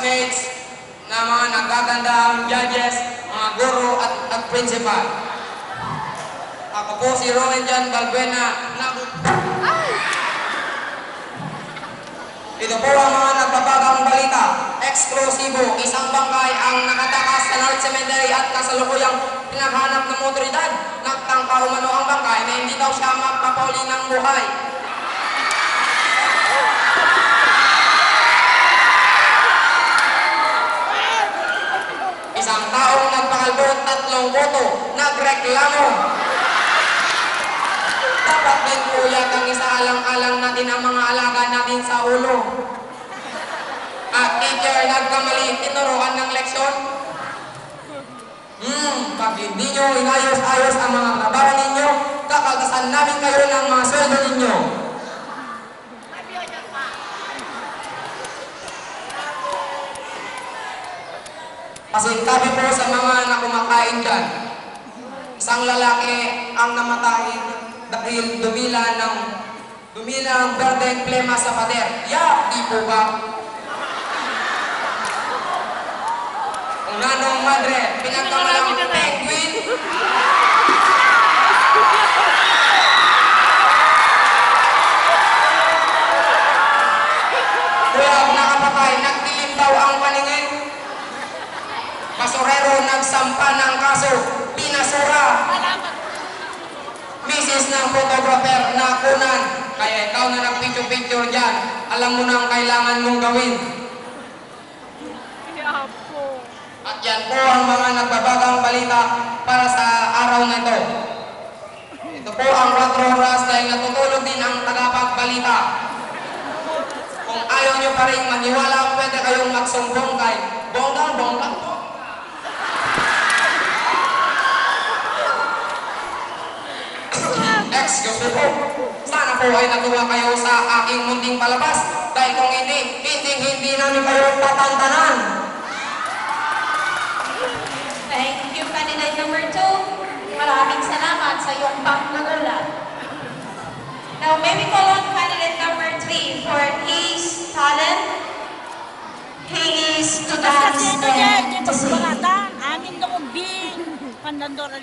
classmates, na mga nagagandang judges, mga guro at, at principal. Ako po si Rowan Jan Balbuena. Na, ito po ang mga nagbabagang balita. Eksklusibo, isang bangkay ang nakatakas sa North Cemetery at kasalukuyang pinaghanap ng motoridad. Nagtangka umano ang bangkay na hindi daw siya magpapauli ng buhay. Tatlong boto, nagreklamo. Dapat din po yatang isaalang-alang natin ang mga alaga natin sa ulo. At teacher, nagkamali, tinuruan ng leksyon. Hmm, pag hindi nyo inayos-ayos ang mga trabaho ninyo, kakagasan namin kayo ng mga sweldo ninyo. Kasi sabi po sa mga nakumakain dyan, isang lalaki ang namatay dahil dumila ng dumila ng berdeng plema sa pader. Ya, di po ba? Kung nanong madre, pinagkamalang penguin, Basurero nagsampa ng kaso, pinasura. Misis ng photographer na kunan, kaya ikaw na nagpicture-picture dyan, alam mo na ang kailangan mong gawin. At yan po ang mga nagbabagang balita para sa araw na ito. Ito po ang 4 oras dahil natutulog din ang tagapagbalita. Kung ayaw nyo pa rin maniwala, pwede kayong magsumbong kay Bonggang Bonggang po. Excuse me po. Sana po ay natuwa kayo sa aking munting palabas. Dahil kung hindi, hindi hindi namin kayo tatantanan. Thank you, candidate number two. Maraming salamat sa iyong pagkagalat. Now, may we call on candidate number three for his talent. He is to dance ano and to sing. amin nung bing, pandandora